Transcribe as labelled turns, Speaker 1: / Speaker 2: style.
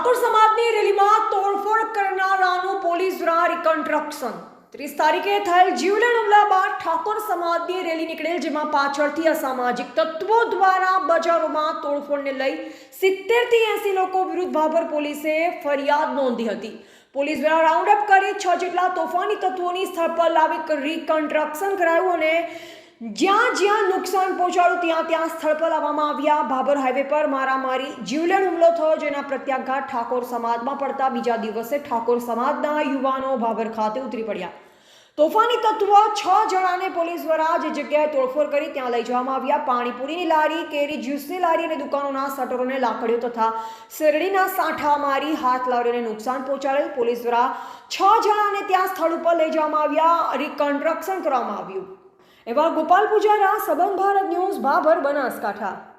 Speaker 1: ઠાકોર સમાજની રેલીમાં તોડફોડ કરનારાનું પોલીસ દ્વારા રિકન્સ્ટ્રક્શન ત્રીસ તારીખે થયેલ જીવલેણ હુમલા બાદ ઠાકોર સમાજની રેલી નીકળેલ, જેમાં પાછળથી અસામાજિક તત્વો દ્વારા બજારોમાં તોડફોડને લઈ સિત્તેરથી એંસી લોકો વિરુદ્ધ ભાભર પોલીસે ફરિયાદ નોંધી હતી. પોલીસ દ્વારા રાઉન્ડ અપ કરી છ જેટલા તોફાની તત્વોની સ્થળ પર લાવી રિકન્સ્ટ્રક્શન કરાયું અને જ્યાં જ્યાં નુકસાન પહોંચાડ્યું ત્યાં ત્યાં સ્થળ પર લાવવામાં આવ્યા. ભાભર હાઈવે પર મારામારી, જીવલેણ હુમલો થયો, જેના પ્રત્યાઘાત ઠાકોર સમાજમાં પડતા. બીજા દિવસે ઠાકોર સમાજના યુવાનો ભાભર ખાતે ઉતરી પડ્યા. તોફાની તત્વો છ જણાને પોલીસ દ્વારા જે જગ્યાએ તોડફોડ કરી ત્યાં લઈ જવામાં આવ્યા. પાણીપુરીની લારી, કેરી, જ્યુસની લારી અને દુકાનોના શટરોને લાકડીઓ તથા શેરડીના સાંઠા મારી હાથ લાવડીને નુકસાન પહોંચાડેલ. પોલીસ દ્વારા છ જણાને ત્યાં સ્થળ ઉપર લઈ જવામાં આવ્યા. રિકન્સ્ટ્રક્શન કરવામાં આવ્યું. એવા ગોપાલ પૂજારા સબંધ ભારત ન્યૂઝ ભાભર બનાસકાંઠા.